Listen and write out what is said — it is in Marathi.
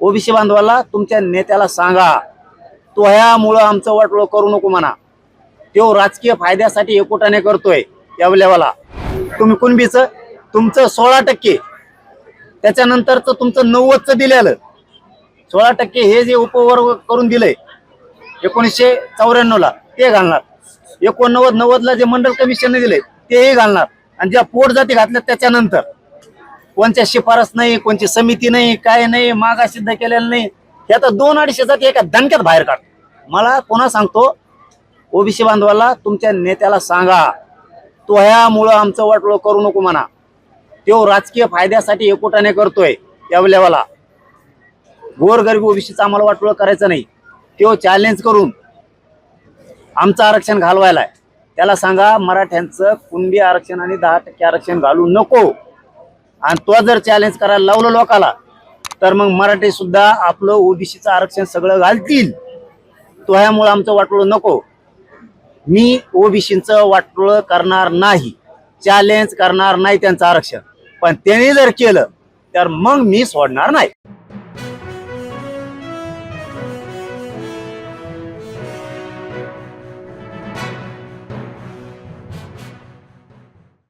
ओबीसी बांधवाला तुमच्या नेत्याला सांगा. तो ह्यामुळं आमचं वाटोळं करू नको म्हणा. तो राजकीय फायद्यासाठी एकोटाने करतोय या तुम्ही कुणबीचं? तुमचं सोळा टक्के. त्याच्यानंतरचं तुमचं नव्वदचं दिलेलं. सोळा टक्के हे जे उपवर्ग करून दिलंय एकोणीसशे चौऱ्याण्णवला ते घालणार. एकोणनव्वद नव्वदला जे मंडल कमिशनने दिले तेही घालणार. आणि ज्या पोट जाती घातल्या त्याच्यानंतर. कोणत्या शिफारस नाही कोणची समिती नाही काय नाही मागा सिद्ध केलेलं नाही. हे आता दोन अडीचशेचा ते एका दणक्यात बाहेर काढ. मला पुन्हा सांगतो ओबीसी बांधवाला तुमच्या नेत्याला सांगा. तो ह्यामुळं आमचं वाटोळ करू नको म्हणा. तो राजकीय फायद्यासाठी एकोटाने करतोय या लेवाला गोरगरीब ओबीसीचं आम्हाला वाटोळं करायचं नाही. तो चॅलेंज करून आमचं आरक्षण घालवायला आहे त्याला सांगा मराठ्यांचं कुणबी आरक्षण आणि दहा टक्के आरक्षण घालू नको. आणि तो जर चॅलेंज करायला लावलं लोकाला तर मग मराठी सुद्धा आपलं ओबीसीचं आरक्षण सगळं घालतील. तो ह्यामुळं आमचं वाटोळं नको. मी ओबीसीचं वाटोळं करणार नाही. चॅलेंज करणार नाही त्यांचं आरक्षण. पण त्यांनी जर केलं तर मग मी सोडणार नाही.